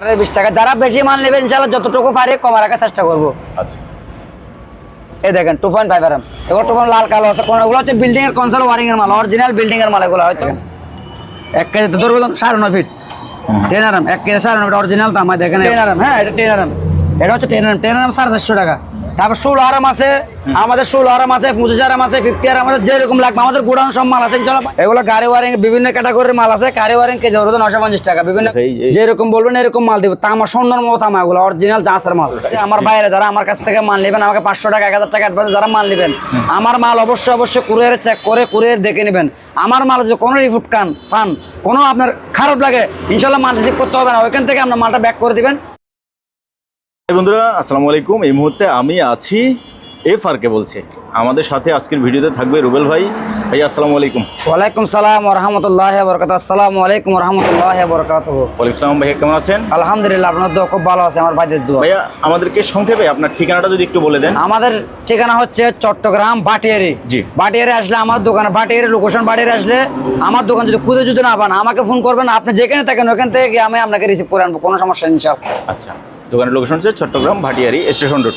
বিশ টাকা। যারা বেশি মাল নেবেন ইনশাল্লাহ যতটুকু পারে কমা রাখার চেষ্টা করব। আচ্ছা। এই দেখেন টু পয়েন্ট ফাইভ আরাম এগুলো টু লাল কালো আছে। ওগুলো হচ্ছে বিল্ডিং এর কনসোল ওয়ারিং এর মাল। অরিজিনাল বিল্ডিং এর মাল এগুলো হয়তো। এক কেজি তো ধরবো সাড়ে নয় ফিট টেন আরাম এক কেজি সাড়ে নয় অরিজিনাল তো আমার দেখেন টেন আরাম হ্যাঁ এটা টেন আরাম এটা হচ্ছে টেন আরাম টেন আরাম সাড়ে চারশো টাকা। তারপর ষোলো আরাম আছে আমাদের ষোলো আরাম আছে পঁচিশ আরাম আছে ফিফটি আরাম আছে যেরকম লাগবে। আমাদের গোডাউন সব মাল আছে এগুলো গাড়ি ওয়ারিং বিভিন্ন ক্যাটাগরির মাল আছে গাড়ি ওয়ারিং কেজি ধরবো নশো পঞ্চাশ টাকা। বিভিন্ন যেরকম বলবেন এরকম মাল দিব। তামা স্বর্ণর মতো তামা এগুলো অরিজিনাল জাঁসের মাল। আমার বাইরে যারা আমার কাছ থেকে মাল নেবেন আমাকে পাঁচশো টাকা এক হাজার টাকা অ্যাডভান্স যারা মাল নেবেন আমার মাল অবশ্যই অবশ্যই কুরিয়ারে চেক করে কুরিয়ার দেখে নেবেন। আমার মাল যদি কোনো রিফুট কান পান কোনো আপনার খারাপ লাগে ইনশাল্লাহ মাল রিসিভ করতে হবে না। ওইখান থেকে আপনার মালটা ব্যাক করে দিবেন। বন্ধুরা আসসালামু আলাইকুম। এই মুহূর্তে আমি আছি এফ আর কে বলছে। আমাদের সাথে আজকের ভিডিওতে থাকবে রুবেল ভাই। ভাই আসসালামু আলাইকুম। ওয়ালাইকুম সালাম রহমতুল্লাহ বরকাত আসসালামু আলাইকুম রহমতুল্লাহ বরকাত ওয়ালাইকুম ভাইয়া কেমন আছেন? আলহামদুলিল্লাহ আপনার দোয়া খুব ভালো আছে আমার ভাইদের দোয়া। ভাইয়া আমাদেরকে সংক্ষেপে আপনার ঠিকানাটা যদি একটু বলে দেন। আমাদের ঠিকানা হচ্ছে চট্টগ্রাম বাটিয়ারি। জি। বাটিয়ারি আসলে আমার দোকানে বাটিয়ারি লোকেশন বাটিয়ারি আসলে আমার দোকান যদি খুঁজে যদি না পান আমাকে ফোন করবেন আপনি যেখানে থাকেন ওখান থেকে আমি আপনাকে রিসিভ করে আনব কোনো সমস্যা ইনশাল্লাহ আচ্ছা। দোকানের লোকেশন হচ্ছে চট্টগ্রাম ভাটিয়ারি স্টেশন রোড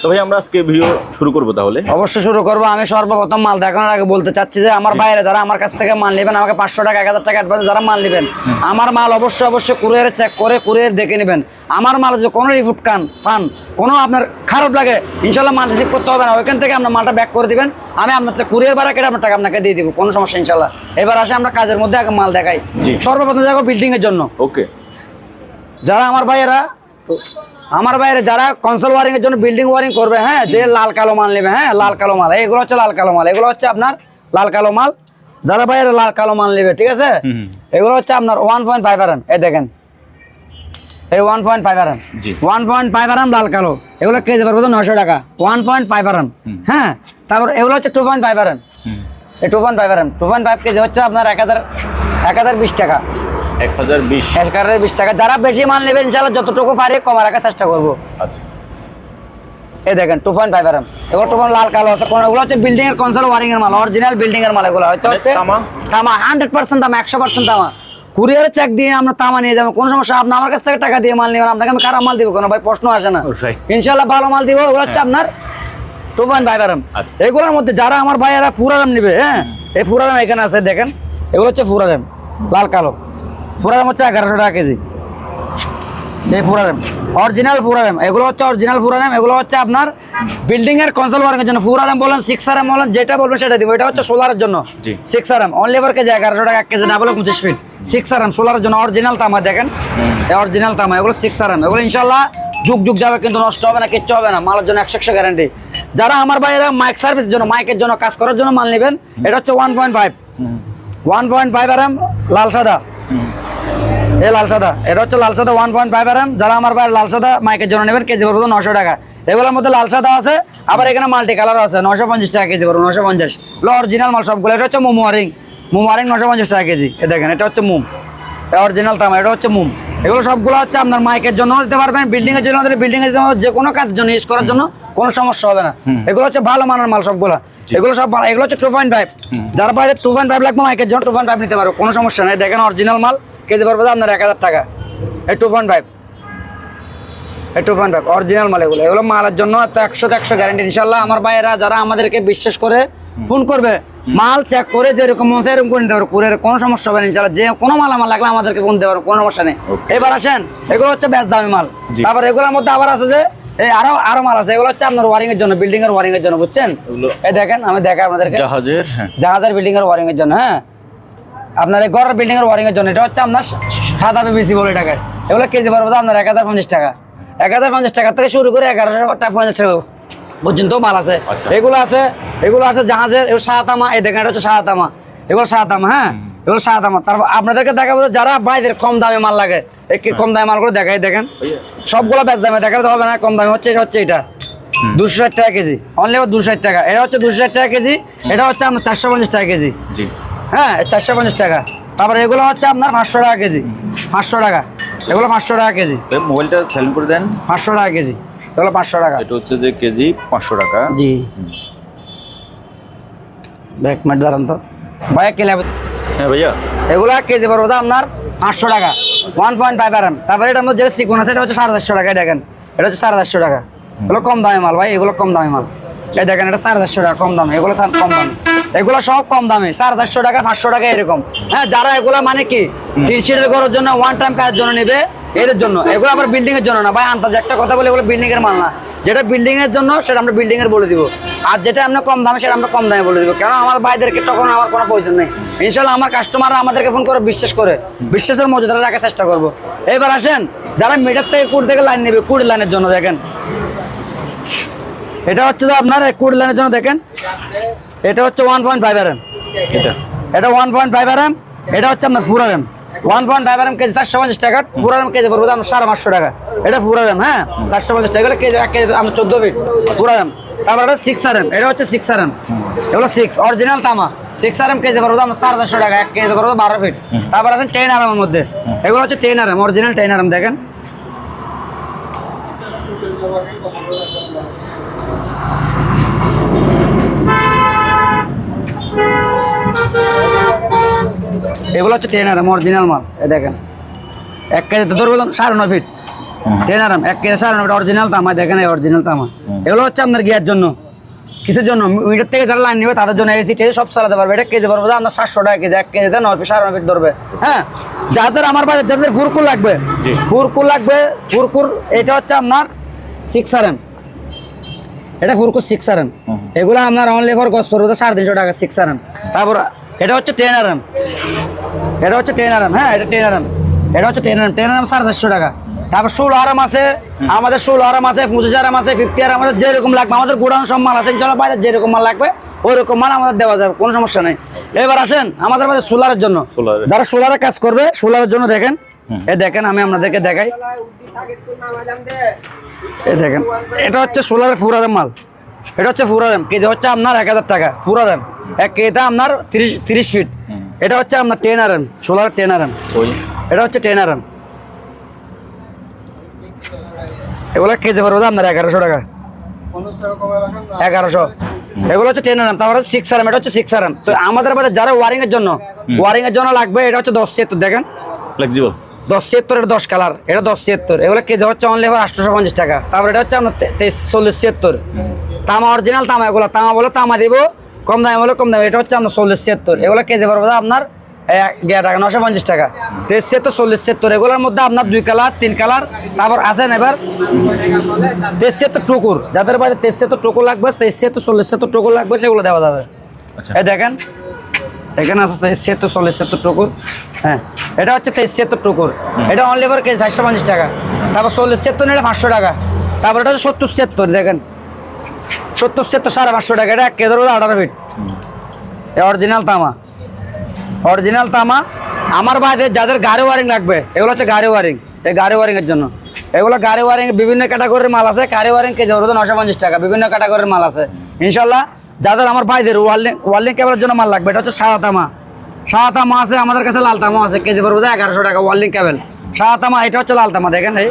তো ভাই আমরা আজকে ভিডিও শুরু করব তাহলে। অবশ্যই শুরু করব। আমি সর্বপ্রথম মাল দেখানোর আগে বলতে চাচ্ছি যে আমার বাইরে যারা আমার কাছ থেকে মাল নেবেন আমাকে পাঁচশো টাকা এক হাজার টাকা অ্যাডভান্স যারা মাল নেবেন আমার মাল অবশ্যই অবশ্যই কুরিয়ারে চেক করে কুরিয়ার দেখে নেবেন। আমার মাল যদি কোনো রিফুট কান পান কোনো আপনার খারাপ লাগে ইনশাল্লাহ মাল রিসিভ করতে হবে না। ওইখান থেকে আপনার মালটা ব্যাক করে দেবেন। আমি আপনার কুরিয়ার ভাড়া কেটে আপনার টাকা আপনাকে দিয়ে দিব। কোনো সমস্যা ইনশাল্লাহ। এবার আসে আমরা কাজের মধ্যে আগে মাল দেখাই। সর্বপ্রথম দেখো বিল্ডিংয়ের জন্য। ওকে যারা আমার ভাইয়েরা আমার বাইরে যারা কনসোল ওয়ারিং এর জন্য বিল্ডিং ওয়ারিং করবে হ্যাঁ যে লাল কালো মাল নেবে হ্যাঁ লাল কালো মাল এগুলো হচ্ছে লাল কালো মাল এগুলো হচ্ছে আপনার লাল কালো মাল যারা বাইরে লাল কালো মাল নেবে ঠিক আছে। এগুলো হচ্ছে আপনার ওয়ান পয়েন্ট ফাইভ আরাম এই দেখেন এই ওয়ান পয়েন্ট ফাইভ আরাম জি। ওয়ান পয়েন্ট ফাইভ আরাম লাল কালো এগুলো কেজি পারব নশো টাকা ওয়ান পয়েন্ট ফাইভ আরাম হ্যাঁ তারপর এগুলো হচ্ছে টু পয়েন্ট ফাইভ হুম। Two point five R M two point five KG হচ্ছে আপনার এক হাজার এক হাজার বিশ টাকা। এক হাজার বিশ। একারে বিশ টাকা। যারা বেশি মাল নেবেন ইনশাল্লাহ যতটুকু পারি কমা রাখার চেষ্টা করব। আচ্ছা। এই দেখেন টু পয়েন্ট ফাইভ এগুলো টু লাল কালো আছে। এগুলো হচ্ছে বিল্ডিং এর কনসোল ওয়ারিং এর মাল। অরিজিনাল বিল্ডিং এর মাল এগুলো। হয়তো মানে হচ্ছে তামা? তামা হান্ড্রেড পার্সেন্ট তামা একশো পার্সেন্ট তামা। কুরিয়ারে চেক দিয়ে আমরা তামা নিয়ে যাব। কোনো সমস্যা আপনি আমার কাছ থেকে টাকা দিয়ে মাল নেবেন। আপনাকে আমি খারাপ মাল দিব কোনো? ভাই প্রশ্ন আসে না। ইনশাল্লাহ ভালো মাল দিব। ওগুলো হচ্ছে আপনার টু পয়েন্ট ফাইভ আরাম আচ্ছা। এগুলোর মধ্যে যারা আমার ভাইয়েরা ফুরারাম নিবে হ্যাঁ? এই ফুরারাম এখানে আছে দেখেন। এগুলো হচ্ছে ফুরারাম লাল কালো। ফুরারাম হচ্ছে এগারোশো টাকা কেজি। এই ফুরারাম অরিজিনাল ফুরারাম এগুলো হচ্ছে অরিজিনাল ফুরারাম এগুলো হচ্ছে আপনার বিল্ডিং এর কনসোল ওয়ার্কের জন্য। ফুরারাম বলেন সিক্স আরাম বলেন যেটা বলবেন সেটা দিব। এটা হচ্ছে সোলারের জন্য। সিক্স আরাম অনলি এবার কেজি এগারোশো টাকা এক কেজি ডাবল পঁচিশ ফিট সিক্স আরাম সোলারের জন্য অরিজিনাল তামা দেখেন। অরিজিনাল তামা এগুলো সিক্স আরাম এগুলো ইনশাল্লাহ যুগ যুগ যাবে কিন্তু নষ্ট হবে না কিচ্ছু হবে না। মালের জন্য একশো একশো গ্যারান্টি যারা আমার বাইরে মাইক সার্ভিসের জন্য মাইকের জন্য কাজ করার জন্য মাল নেবেন এটা হচ্ছে one point five one point five R M লাল সাদা। এ লাল সাদা এটা হচ্ছে লাল সাদা ওয়ান পয়েন্ট ফাইভ আরাম যারা আমার বাইরে লাল সাদা মাইকের জন্য নেবেন কেজি পড়ব নশো টাকা। এগুলোর মধ্যে লাল সাদা আছে আবার এখানে মাল্টি কালারও আছে নশো পঞ্চাশ টাকা কেজি পড়ব নশো পঞ্চাশ। অরিজিনাল মাল সবগুলো এটা হচ্ছে মোমো ওয়ারিং। মোমো ওয়ারিং নশো পঞ্চাশ টাকা কেজি। এ দেখেন এটা হচ্ছে মুম। অরিজিনাল তামা এটা হচ্ছে মুম। এগুলো সবগুলো হচ্ছে আপনার মাইকের জন্য দিতে পারবেন বিল্ডিং এর জন্য বিল্ডিং এর জন্য যে কোনো কাজের জন্য ইউজ করার জন্য কোনো সমস্যা হবে না। এগুলো হচ্ছে ভালো মানের মাল সবগুলো। এগুলো সব এগুলো হচ্ছে টু পয়েন্ট ফাইভ যার বাইরে টু পয়েন্ট ফাইভ লাগবে মাইকের জন্য টু পয়েন্ট ফাইভ নিতে পারো কোনো সমস্যা নেই। দেখেন অরিজিনাল মাল। কেজি পড়বে আপনার এক হাজার টাকা। এই টু পয়েন্ট ফাইভ এই টু পয়েন্ট ফাইভ অরিজিনাল মাল এগুলো। এগুলো মালের জন্য তো একশো একশো গ্যারান্টি ইনশাল্লাহ আমার ভাইয়েরা যারা আমাদেরকে বিশ্বাস করে ফোন করবে মাল চেক করে যেরকম মন চায় এরকম করে নিতে পারো কুরের কোনো সমস্যা হবে না ইনশাল্লাহ যে কোনো মাল আমার লাগলে আমাদেরকে ফোন দিতে পারো কোনো সমস্যা নেই। এবার আসেন এগুলো হচ্ছে বেশ দামি মাল। তারপর এগুলোর মধ্যে আবার আছে যে এই আরও আরও মাল আছে। এগুলো হচ্ছে আপনার ওয়ারিং এর জন্য বিল্ডিং এর ওয়ারিং এর জন্য বুঝছেন? এই দেখেন আমি দেখাই আপনাদেরকে। জাহাজের হ্যাঁ। জাহাজের বিল্ডিং এর ওয়ারিং এর জন্য হ্যাঁ। আপনার এই ঘরের বিল্ডিং এর ওয়ারিং এর জন্য এটা হচ্ছে আপনার সাদা বিবিসি বলে টাকা এগুলো কেজি পড়বে আপনার এক হাজার পঞ্চাশ টাকা। এক হাজার পঞ্চাশ টাকা থেকে শুরু করে এগারোশো টাকা পঞ্চাশ টাকা পর্যন্ত মাল আছে। আচ্ছা। এগুলো আছে এগুলো আছে জাহাজের এগুলো সাদাতামা এই দেখেন এটা হচ্ছে সাদাতামা। এগুলো সাদাতামা হ্যাঁ? এগুলো সাদাতামা। তারপর আপনাদেরকে দেখাবো যারা বাইরের কম দামে মাল লাগে কম দামে মালগুলো দেখাই দেখেন। সবগুলো বেশ দামে দেখাতে হবে না কম দামে হচ্ছে এটা হচ্ছে এটা। দুশো ষাট টাকা কেজি। অনলি দুশো ষাট টাকা। এটা হচ্ছে দুশো ষাট টাকা কেজি এটা হচ্ছে আপনার চারশো পঞ্চাশ টাকা কেজি। জি। হ্যাঁ চারশো পঞ্চাশ টাকা। তারপরে এগুলো হচ্ছে আপনার পাঁচশো টাকা কেজি। পাঁচশো টাকা। এগুলো পাঁচশো টাকা কেজি। মোবাইলটা সাইলেন্ট করে দেন। পাঁচশো টাকা কেজি। এগুলো পাঁচশো টাকা। এটা হচ্ছে যে কেজি পাঁচশো টাকা। জি। ব্যাক মিনিট দাঁড়ান তো। ভাইয়া কেলে হ্যাঁ ভাইয়া। এগুলো এক কেজি পড়বে তো আপনার পাঁচশো টাকা। One point five R M তারপরে এটার মধ্যে যেটা সিকুন আছে এটা হচ্ছে সাড়ে চারশো টাকা দেখেন। এটা হচ্ছে সাড়ে চারশো টাকা। এগুলো কম দামে মাল ভাই এগুলো কম দামে মাল। এই দেখেন এটা সাড়ে চারশো টাকা কম দামে। এগুলো কম দামে। এগুলো সব কম দামে সাড়ে চারশো টাকা পাঁচশো টাকা এরকম। হ্যাঁ যারা এগুলো মানে কি তিন সিটের করার জন্য ওয়ান টাইম কাজের জন্য নেবে এদের জন্য। এগুলো আবার বিল্ডিং এর জন্য না। ভাই আন্দাজ একটা কথা বলে এগুলো বিল্ডিং এর মাল না। যেটা বিল্ডিং এর জন্য সেটা আমরা বিল্ডিং এর বলে দিব। আর যেটা আমরা কম দামে সেটা আমরা কম দামে বলে দিব। কেন আমার ভাইদেরকে তখন আমার কোনো প্রয়োজন নেই। ইনশাল্লাহ আমার কাস্টমাররা আমাদেরকে ফোন করে বিশ্বাস করে। বিশ্বাসের মর্যাদা রাখার চেষ্টা করব। এবার আসেন যারা মিটার থেকে কুড়ি থেকে লাইন নেবে কুড়ি লাইনের জন্য দেখেন। এটা হচ্ছে যে আপনার কুড়ি লাইনের জন্য দেখেন। এটা হচ্ছে one point five R M এটা? এটা one point five R M এটা হচ্ছে আপনার four R M one point five R M KG চারশো পঞ্চাশ টাকা ফুর আর এম কেজি পড়বে আপনার সাড়ে পাঁচশো টাকা। এটা ফুর আর এম হ্যাঁ? চারশো পঞ্চাশ টাকা কেজি এক কেজি আপনার চোদ্দ ফিট ফুর আর এম তারপর এটা সিক্স আর এম এটা হচ্ছে সিক্স আর এম এগুলো সিক্স অরিজিনাল তামা। সিক্স আর এম কেজি পড়বে আপনার সাড়ে চারশো টাকা এক কেজি পড়বে বারো ফিট তারপর আছেন টেন আর এমের মধ্যে। এগুলো হচ্ছে ten R M original ten R M দেখেন। এগুলো হচ্ছে টেন আরাম অরিজিনাল মাল। এ দেখেন। এক কেজিতে ধরবো সাড়ে নয় ফিট টেন আরাম এক কেজি সাড়ে নয় ফিট অরিজিনাল তামা। দেখেন এই অরিজিনাল তামা। এগুলো হচ্ছে আপনার গিয়ার জন্য। কিসের জন্য? মিটার থেকে যারা লাইন নেবে তাদের জন্য এসি টেসি সব চালাতে পারবে। এটা কেজি পড়বে আপনার সাতশো টাকা কেজি এক কেজিতে নয় ফিট সাড়ে নয় ফিট ধরবে। হ্যাঁ? যাদের আমার বাজার যাদের ফুরকুল লাগবে জি। ফুরকুল লাগবে ফুরকুর এটা হচ্ছে আপনার সিক্স আর এম এটা ফুরকুর সিক্স আর এম এগুলো আপনার অনলি ফর গস পড়বে সাড়ে তিনশো টাকা সিক্স আর এম তারপর এটা হচ্ছে টেন আর এম এটা হচ্ছে টেন আর এম হ্যাঁ এটা টেন আর এটা হচ্ছে টেন আর টেন আর সাড়ে চারশো টাকা। তারপর ষোলো আরাম আছে আমাদের ষোলো আরাম আছে পঁচিশ আরাম আছে ফিফটি আরাম আছে যেরকম লাগবে। আমাদের গোডাউন সব মাল আছে ইনশাল্লাহ বাইরে যেরকম মাল লাগবে ওইরকম মাল আমাদের দেওয়া যাবে কোনো সমস্যা নেই। এবার আসেন আমাদের মাঝে সোলারের জন্য। সোলারের। যারা সোলারে কাজ করবে সোলারের জন্য দেখেন। এ দেখেন আমি আপনাদেরকে দেখাই। এই দেখেন এটা হচ্ছে সোলারের ফুরারের মাল। এটা হচ্ছে ফুরারেম কেজি হচ্ছে আপনার এক হাজার টাকা ফুরারেম এক কেজিতে আপনার তিরিশ তিরিশ ফিট। এটা হচ্ছে আপনার ten R M solar ten R M এটা হচ্ছে টেন আর এম এগুলো কেজি পড়বে আপনার এগারোশো টাকা। এগারোশো। এগুলো হচ্ছে টেন আর এম তারপরে সিক্স আর এম এটা হচ্ছে সিক্স আর এম তো আমাদের বাজার যারা ওয়ারিং এর জন্য ওয়ারিং এর জন্য লাগবে এটা হচ্ছে দশ ছিয়াত্তর দেখেন। ফ্লেক্সিবল দশ ছিয়াত্তর এটা দশ কালার এটা দশ ছিয়াত্তর। এগুলো কেজি হচ্ছে অনলি এবার আটশোশো পঞ্চাশ টাকা। তারপর এটা হচ্ছে আপনার তেইশ চল্লিশ ছিয়াত্তর। তামা অরিজিনাল তামা এগুলো তামা বলে তামা দিব কম দামে বলে কম দামে। এটা হচ্ছে আপনার চল্লিশ ছিয়াত্তর। এগুলো কেজি পড়বে আপনার গিয়া টাকা নশো পঞ্চাশ টাকা। তেইশ ছিয়াত্তর চল্লিশ ছিয়াত্তর। এগুলোর মধ্যে আপনার দুই কালার তিন কালার। তারপর আছেন এবার? তেইশ ছিয়াত্তর টুকুর। যাদের বাজে তেইশ ছিয়াত্তর টুকুর লাগবে তেইশ ছিয়াত্তর চল্লিশ ছিয়াত্তর টুকুর লাগবে সেগুলো দেওয়া যাবে। আচ্ছা। এই দেখেন এখানে আছে তেইশ ছিয়াত্তর চল্লিশ ছিয়াত্তর টুকুর। হ্যাঁ এটা হচ্ছে তেইশ ছিয়াত্তর টুকুর। এটা অনলি ফর কেজি চারশো পঞ্চাশ টাকা। তারপর চল্লিশ ছিয়াত্তর নিলে পাঁচশো টাকা। তারপর এটা হচ্ছে সত্তর ছিয়াত্তর দেখেন। সত্তর ছিয়াত্তর সাড়ে পাঁচশো টাকা। এটা এক কেজি আঠারো ফিট অরিজিনাল তামা। অরিজিনাল তামা। আমার বাইরে যাদের গাড়ি ওয়ারিং লাগবে এগুলো হচ্ছে গাড়ি ওয়ারিং এই গাড়ি ওয়ারিংয়ের জন্য। এগুলো গাড়ি ওয়ারিং বিভিন্ন ক্যাটাগরির মাল আছে। গাড়ি ওয়ারিং কেজি ধরবে নশো পঞ্চাশ টাকা। বিভিন্ন ক্যাটাগরির মাল আছে। ইনশাল্লাহ যাদের আমার ভাইদের ওয়ার্লিং ওয়ার্লিং কেবলের জন্য মাল লাগবে, এটা হচ্ছে সাদা তামা সাদা তামা আছে, আমাদের কাছে লাল তামা আছে, কেজি পড়বে এগারোশো টাকা ওয়ার্লিং কেবল সাদা তামা এটা হচ্ছে লাল তামা দেখেন এই।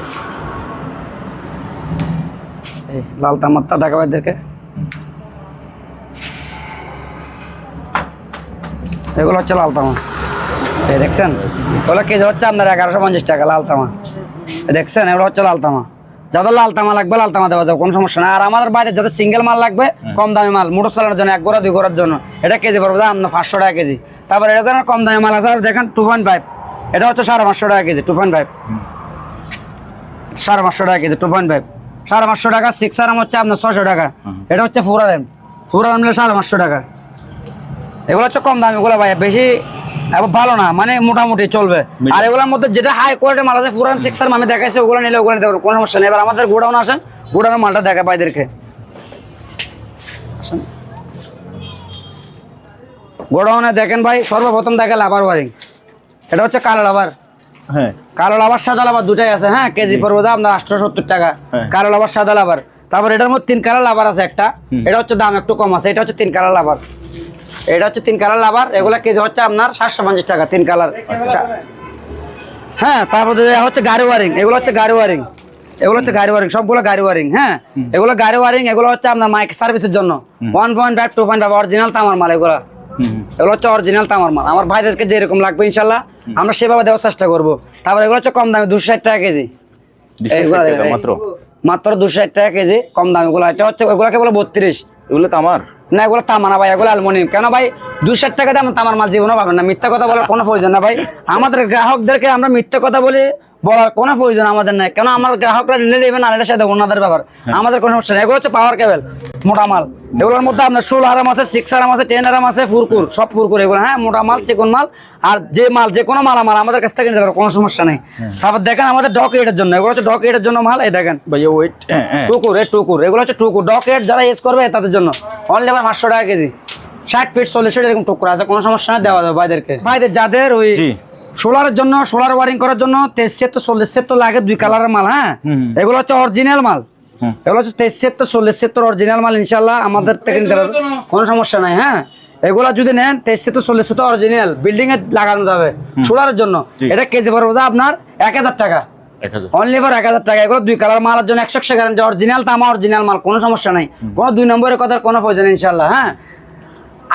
এই লাল তামারটা দেখাবো এদেরকে। এগুলো হচ্ছে লাল তামা এই দেখছেন? এগুলো কেজি হচ্ছে আপনার এগারোশো পঞ্চাশ টাকা লাল তামা এই দেখছেন? এগুলো হচ্ছে লাল তামা। যাদের লাল তামা লাগবে লালতামা দেওয়া যাবে কোনো সমস্যা নাই। আর আমাদের বাইরে যাদের সিঙ্গেল মাল লাগবে কম দামি মাল মোটর চালানোর জন্য এক গোড়া দুই গোড়ার জন্য এটা কেজি পড়বে আপনার পাঁচশো টাকা কেজি। তারপর ধরেন কম দামি মাল আছে। আর দেখেন টু পয়েন্ট ফাইভ এটা হচ্ছে সাড়ে পাঁচশো টাকা কেজি টু পয়েন্ট ফাইভ সাড়ে পাঁচশো টাকা কেজি টু পয়েন্ট ফাইভ সাড়ে পাঁচশো টাকা সিক্স আর হচ্ছে আপনার ছশো টাকা। এটা হচ্ছে ফোর এম ফোর এম সাড়ে পাঁচশো টাকা। এগুলো হচ্ছে কম দাম এগুলো ভাই বেশি এবার ভালো না মানে মোটামুটি চলবে। আর এগুলোর মধ্যে যেটা হাই কোয়ালিটির মাল আছে পুরান সিক্স আমি দেখাইছি ওগুলো নিলে ওগুলো নিতে পারব কোনো সমস্যা নেই। এবার আমাদের গোডাউন আসেন গোডাউনের মালটা দেখা ভাইদেরকে। গোডাউনে দেখেন ভাই সর্বপ্রথম দেখে লাভার ওয়ারিং এটা হচ্ছে কালো লাভার হ্যাঁ। কালো লাভার সাদা লাভার দুটাই আছে হ্যাঁ? কেজি পড়বে দাম আপনার আটশো সত্তর টাকা। হ্যাঁ। কালো লাভার সাদা লাভার তারপর এটার মধ্যে তিন কালার লাভার আছে একটা। এটা হচ্ছে দাম একটু কম আছে এটা হচ্ছে তিন কালার লাভার এটা হচ্ছে তিন কালার লাভার এগুলা কেজি হচ্ছে আপনার সাতশো পঞ্চাশ টাকা তিন কালার। হ্যাঁ তারপরে হচ্ছে গাড়ি ওয়ারিং এগুলো হচ্ছে গাড়ি ওয়ারিং। এগুলো হচ্ছে গাড়ি ওয়ারিং সবগুলো গাড়ি ওয়ারিং হ্যাঁ? এগুলো গাড়ি ওয়ারিং এগুলো হচ্ছে আপনার মাইক সার্ভিসের জন্য। One point five two point five original তামার মাল এগুলো। এগুলো হচ্ছে অরিজিনাল তামার মাল। আমার ভাইদেরকে যেরকম লাগবে ইনশাল্লাহ আমরা সেভাবে দেওয়ার চেষ্টা করব। তারপর এগুলো হচ্ছে কম দামে দুশো ষাট টাকা কেজি। মাত্র? মাত্র দুশো ষাট টাকা কেজি কম দামে। এগুলো এটা হচ্ছে এগুলোকে বলে বত্রিশ। এগুলো তামার না, এগুলো তামা না ভাই, এগুলো অ্যালমোনিয়াম কেন ভাই? দুশো ষাট টাকা দাম তামার মাল জীবনও পাবেন না। মিথ্যা কথা বলার কোনো প্রয়োজন না ভাই। আমাদের গ্রাহকদেরকে আমরা মিথ্যা কথা বলে বলার কোনো প্রয়োজন আমাদের নাই। কেন আমার গ্রাহকরা নিলে নেবে না নিলে সেটা ওনাদের ব্যাপার। আমাদের কোনো সমস্যা নেই। এগুলো হচ্ছে পাওয়ার কেবল মোটা মাল। এগুলোর মধ্যে আপনার ষোলো আরাম আছে সিক্স আরাম আছে টেন আরাম আছে ফুরকুর সব ফুরকুর এগুলো হ্যাঁ মোটা মাল চিকন মাল। আর যে মাল যে কোনো মাল আমার আমাদের কাছ থেকে নিতে পারবে কোনো সমস্যা নেই। তারপর দেখেন আমাদের ডক এটের জন্য এগুলো হচ্ছে ডক এটের জন্য মাল এই দেখেন। ভাইয়া ওয়েট হ্যাঁ হ্যাঁ। টুকুর এ টুকুর এগুলো হচ্ছে টুকুর। ডকেট যারা ইউজ করবে তাদের জন্য। অনলি আবার পাঁচশো টাকা কেজি। ষাট ফিট চল্লিশ ফিট এরকম টুকুর আছে কোনো সমস্যা নেই দেওয়া যাবে ভাইদেরকে। ভাইদের যাদের ওই। সোলারের জন্য সোলার ওয়ারিং করার জন্য তেইশ তো চল্লিশ সেট তো লাগে দুই কালারের মাল হ্যাঁ? এগুলো হচ্ছে অরিজিনাল মাল। এগুলো হচ্ছে তেইশ সেট তো চল্লিশ সেট তো অরিজিনাল মাল ইনশাল্লাহ আমাদের থেকে কোনো সমস্যা নাই হ্যাঁ? এগুলা যদি নেন তেইশ তো চল্লিশ সেট অরিজিনাল বিল্ডিং এ লাগানো যাবে সোলারের জন্য। এটা কেজি পড়বে যা আপনার এক হাজার টাকা। অনলি ফর এক হাজার টাকা। এগুলো দুই কালার মালের জন্য একশো একশো গ্যারান্টি অরিজিনাল তামা অরিজিনাল মাল কোনো সমস্যা নাই। কোনো দুই নম্বরের কথার কোনো প্রয়োজন ইনশাল্লাহ হ্যাঁ?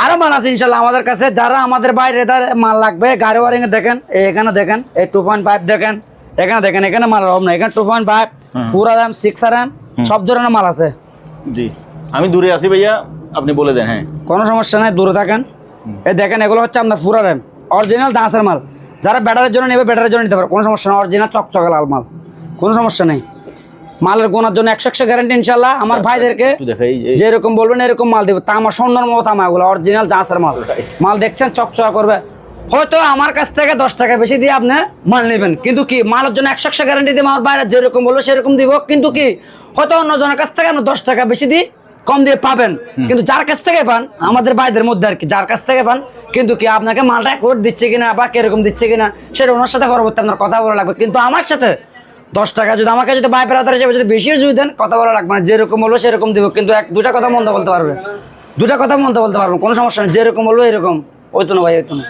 আরও মাল আছে ইনশাল্লাহ আমাদের কাছে। যারা আমাদের বাইরে মাল লাগবে। গাড়ি ওয়ারিং দেখেন এখানে দেখেন এই টু পয়েন্ট ফাইভ দেখেন এখানে দেখেন এখানে মাল অভাব নাই। এখানে two point five four R M six R M সব ধরনের মাল আছে। জি। আমি দূরে আছি ভাইয়া আপনি বলে দেন হ্যাঁ। কোনো সমস্যা নাই দূরে থাকেন। এই দেখেন এগুলো হচ্ছে আপনার ফোর আর এম অরিজিনাল দাঁসের মাল। যারা ব্যাটারের জন্য নেবে ব্যাটারির জন্য নিতে পারে। কোনো সমস্যা নেই অরিজিনাল চকচকে লাল মাল। কোনো সমস্যা নেই। মালের গোনার জন্য একশো একশো গ্যারান্টি ইনশাল্লাহ আমার ভাইদেরকে দেখাই এই- যেরকম বলবেন এরকম মাল দেবে। তামা স্বর্ণর মতো তামা এগুলো অরিজিনাল জাঁসের মাল। মাল দেখছেন চকচকা করবে। হয়তো আমার কাছ থেকে দশ টাকা বেশি দিয়ে আপনি মাল নেবেন। কিন্তু কি মালের জন্য একশো একশো গ্যারান্টি দিয়ে আমার বাইরে যেরকম বলব সেরকম দিব। কিন্তু কি হয়তো অন্য জনের কাছ থেকে আপনি দশ টাকা বেশি দিই কম দিয়ে পাবেন। কিন্তু যার কাছ থেকে পান আমাদের ভাইদের মধ্যে আর কি যার কাছ থেকে পান কিন্তু কি আপনাকে মালটা করে দিচ্ছে কিনা বা কীরকম দিচ্ছে কিনা সেটা ওনার সাথে পরবর্তী আপনার কথা বলা লাগবে। কিন্তু আমার সাথে দশ টাকা যদি আমাকে যদি ভাই বেড়াদার হিসেবে যদি বেশি যদি দেন কথা বলা লাগবে না। যেরকম বলব সেরকম দিব কিন্তু এক দুটা কথা মন্দ বলতে পারবে। দুটা কথা মন্দ বলতে পারব কোনো সমস্যা নেই যেরকম বলব এরকম। ওই তো না ভাই ওই তো না।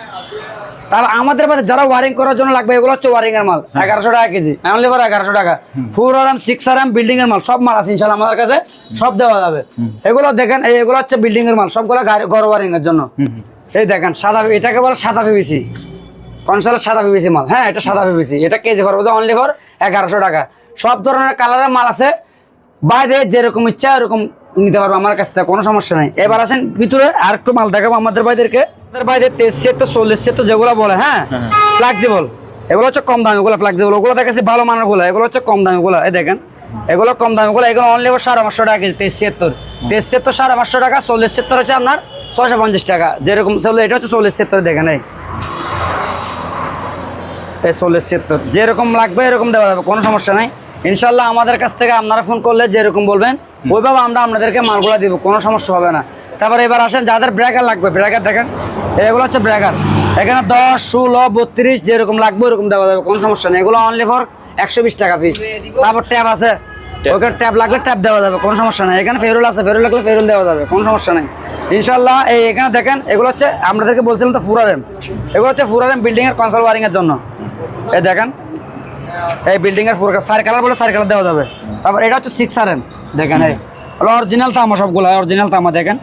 তারপর আমাদের বাড়ি যারা ওয়ারিং করার জন্য লাগবে এগুলো হচ্ছে ওয়ারিং এর মাল। এগারোশো টাকা কেজি আমি লেবার এগারোশো টাকা। ফোর আরাম সিক্স আরাম বিল্ডিং এর মাল সব মাল আছে ইনশাল্লাহ আমাদের কাছে সব দেওয়া যাবে। এগুলো দেখেন এই এগুলো হচ্ছে বিল্ডিং এর মাল সবগুলো ঘর ওয়ারিং এর জন্য। এই দেখেন সাদা এটাকে বলে সাদা পিভিসি কনসালের সাদা পিভিসি মাল। হ্যাঁ এটা সাদা পিভিসি এটা কেজি পড়বে অনলি ফর এগারোশো টাকা। সব ধরনের কালারের মাল আছে। বাইরে যেরকম ইচ্ছা এরকম নিতে পারব আমার কাছ থেকে কোনো সমস্যা নেই। এবার আসেন ভিতরে আর একটু মাল দেখাবো আমাদের বাইদেরকে আমাদের বাইরে তেইশ সেট তো চল্লিশ সেট তো যেগুলো বলে হ্যাঁ? ফ্লেক্সিবল এগুলো হচ্ছে কম দামি ওগুলো ফ্লেক্সিবল ওগুলো দেখাচ্ছি ভালো মানেরগুলো। এগুলো হচ্ছে কম দামি গুলো এই দেখেন। এগুলো কম দামি গুলো এগুলো অনলি সাড়ে পাঁচশো টাকা কেজি তেইশ সেত্তর তেইশ সেত্তর সাড়ে পাঁচশো টাকা চল্লিশ সেত্তর হচ্ছে আপনার ছয়শো পঞ্চাশ টাকা। যেরকম চলবে এটা হচ্ছে চল্লিশ সেত্তর দেখেন এই। চল্লিশ ছিয়াত্তর। যেরকম লাগবে এরকম দেওয়া যাবে কোনো সমস্যা নাই। ইনশাল্লাহ আমাদের কাছ থেকে আপনারা ফোন করলে যেরকম বলবেন ওইভাবে আমরা আপনাদেরকে মালগুলো দিব কোনো সমস্যা হবে না। তারপর এবার আসেন যাদের ব্রেকার লাগবে ব্রেকার দেখেন এগুলো হচ্ছে ব্রেকার এখানে দশ ষোলো বত্রিশ যেরকম লাগবে ওরকম দেওয়া যাবে কোনো সমস্যা নেই। এগুলো অনলি ফর একশো বিশ টাকা পিস তারপর ট্যাব আছে। ওখানে ট্যাব লাগলে ট্যাব দেওয়া যাবে কোনো সমস্যা নেই। এখানে ফেরুল আছে ফেরুল লাগলে ফেরুল দেওয়া যাবে কোনো সমস্যা নেই। ইনশাল্লাহ এই এখানে দেখেন এগুলো হচ্ছে আপনাদেরকে বলছিলাম তো ফুরারেম এগুলো হচ্ছে ফুরারেম বিল্ডিংয়ের কনসাল ওয়ারিং এর জন্য। এই দেখেন এই বিল্ডিং এর ফুর সার কালার বলে সার কালার দেওয়া যাবে। তারপর এটা হচ্ছে সিক্স আর এম দেখেন এই। অরিজিনাল তামা সবগুলো অরিজিনাল তামা দেখেন।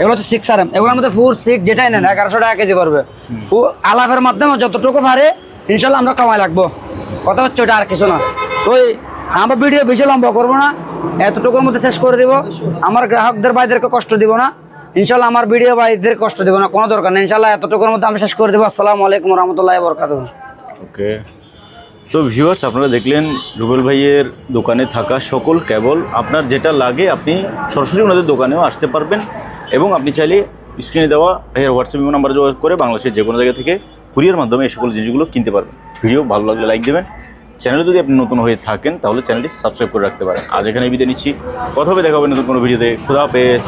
এগুলো হচ্ছে সিক্স আর এম এগুলোর মধ্যে ফুর সিক্স যেটাই নেন এগারোশো টাকা কেজি পড়বে আলাপের মাধ্যমে যতটুকু পারে ইনশাল্লাহ আমরা কমাই লাগবো কথা হচ্ছে ওটা আর কিছু না। ওই আমরা ভিডিও বেশি লম্বা করব না এতটুকুর মধ্যে শেষ করে দিব। আমার গ্রাহকদের ভাইদেরকে কষ্ট দিব না। ইনশাল্লাহ আমার ভিডিও ভাইদের কষ্ট দিব না কোনো দরকার নেই। ইনশাল্লাহ এতটুকুর মধ্যে আমি শেষ করে দেবো। আসসালামু আলাইকুম রহমতুল্লাহ বরকাত ওকে। তো ভিউয়ার্স আপনারা দেখলেন রুবেল ভাইয়ের দোকানে থাকা সকল কেবল। আপনার যেটা লাগে আপনি সরাসরি ওনাদের দোকানেও আসতে পারবেন এবং আপনি চাইলে স্ক্রিনে দেওয়া ভাইয়ের হোয়াটসঅ্যাপ নাম্বারে যোগাযোগ করে বাংলাদেশের যে কোনো জায়গা থেকে কুরিয়ার মাধ্যমে এই সকল জিনিসগুলো কিনতে পারবেন। ভিডিও ভালো লাগলে লাইক দেবেন। চ্যানেলে যদি আপনি নতুন হয়ে থাকেন, তাহলে চ্যানেলটি সাবস্ক্রাইব করে রাখতে পারেন। আজ এখানে বিদায় নিচ্ছি। কথা হবে, দেখা হবে নতুন কোনো ভিডিওতে। খুদা হাফেজ।